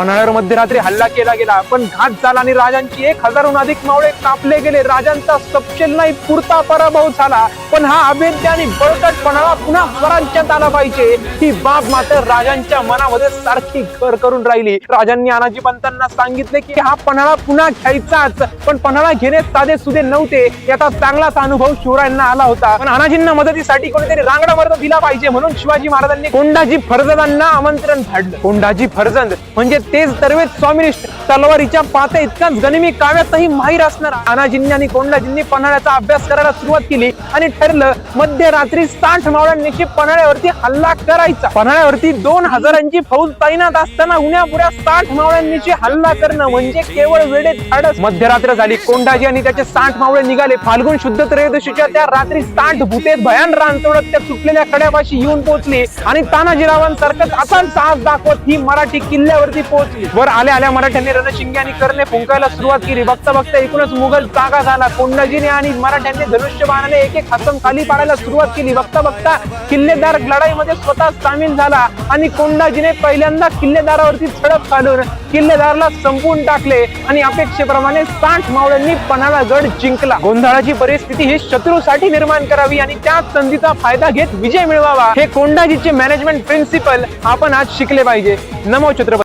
पन्हाळ्यावर मध्यरात्री हल्ला केला गेला. पण घात झाला आणि राजांची एक हजारहून अधिक मावळे कापले गेले. राजांचा सपशेल नाही पुरता पराभव झाला. पण हा अभेद्य आणि बळकट पुन्हा स्वराज्यात आला पाहिजे. ही बाब मात्र राजांच्या मनामध्ये सारखी घर करून राहिली. राजांनी अनाजी पंतांना सांगितले की हा पन्हाळा पुन्हा घ्यायचाच. पण पन्हाळा घेणे साधे सुधे नव्हते. याचा चांगलाच अनुभव शिवरायांना आला होता. पण अनाजींना मदतीसाठी कोणीतरी रांगडा मर्द दिला पाहिजे म्हणून शिवाजी महाराजांनी कोंडाजी फर्जंदांना आमंत्रण धाडलं कोंडाजी फर्जंद म्हणजे तेच दरवेज स्वामिनिष्ठ तलवारीच्या पात्या इतकाच गनिमी काव्यातही माहीर असणार. अनाजींनी आणि कोंडाजींनी पन्हाळ्याचा अभ्यास करायला सुरुवात केली आणि ठरलं मध्यरात्री साठ मावळ्यांनी पन्हाळ्यावरती हल्ला करायचा. पन्हाळ्यावरती दोन हजारांची फौज तैनात असताना उन्यापुऱ्या साठ मावळ्यांनीची हल्ला करणं म्हणजे केवळ वेळेत धाडस. मध्यरात्र झाली कोंडाजी आणि त्याचे साठ मावळे निघाले. फाल्गुन शुद्ध त्रयोदशीच्या त्या रात्री साठ भूते भयान रान तोडत त्या सुटलेल्या कड्यापाशी येऊन पोहोचले आणि तानाजीरावांसारखंच असा साहस दाखवत ही मराठी किल्ल्यावरती पोहोचली. वर आल्या आल्या मराठ्यांनी रणशिंगे आणि करणे फुंकायला सुरुवात केली. बघता बघता एकूणच मुघल जागा झाला. कोंडाजीने आणि मराठ्यांनी धनुष्यबाणाने एक एक एकदम खाली पाडायला सुरुवात केली. बघता बघता किल्लेदार लढाईमध्ये स्वतः सामील झाला आणि कोंडाजीने पहिल्यांदा किल्लेदारावरती झडप घालून किल्लेदाराला संपवून टाकले आणि अपेक्षेप्रमाणे साठ मावळ्यांनी पन्हाळा गड जिंकला. गोंधळाची परिस्थिती ही शत्रूसाठी निर्माण करावी आणि त्या संधीचा फायदा घेत विजय मिळवावा. हे कोंडाजीचे मॅनेजमेंट प्रिन्सिपल आपण आज शिकले पाहिजे. नमो छत्रपती.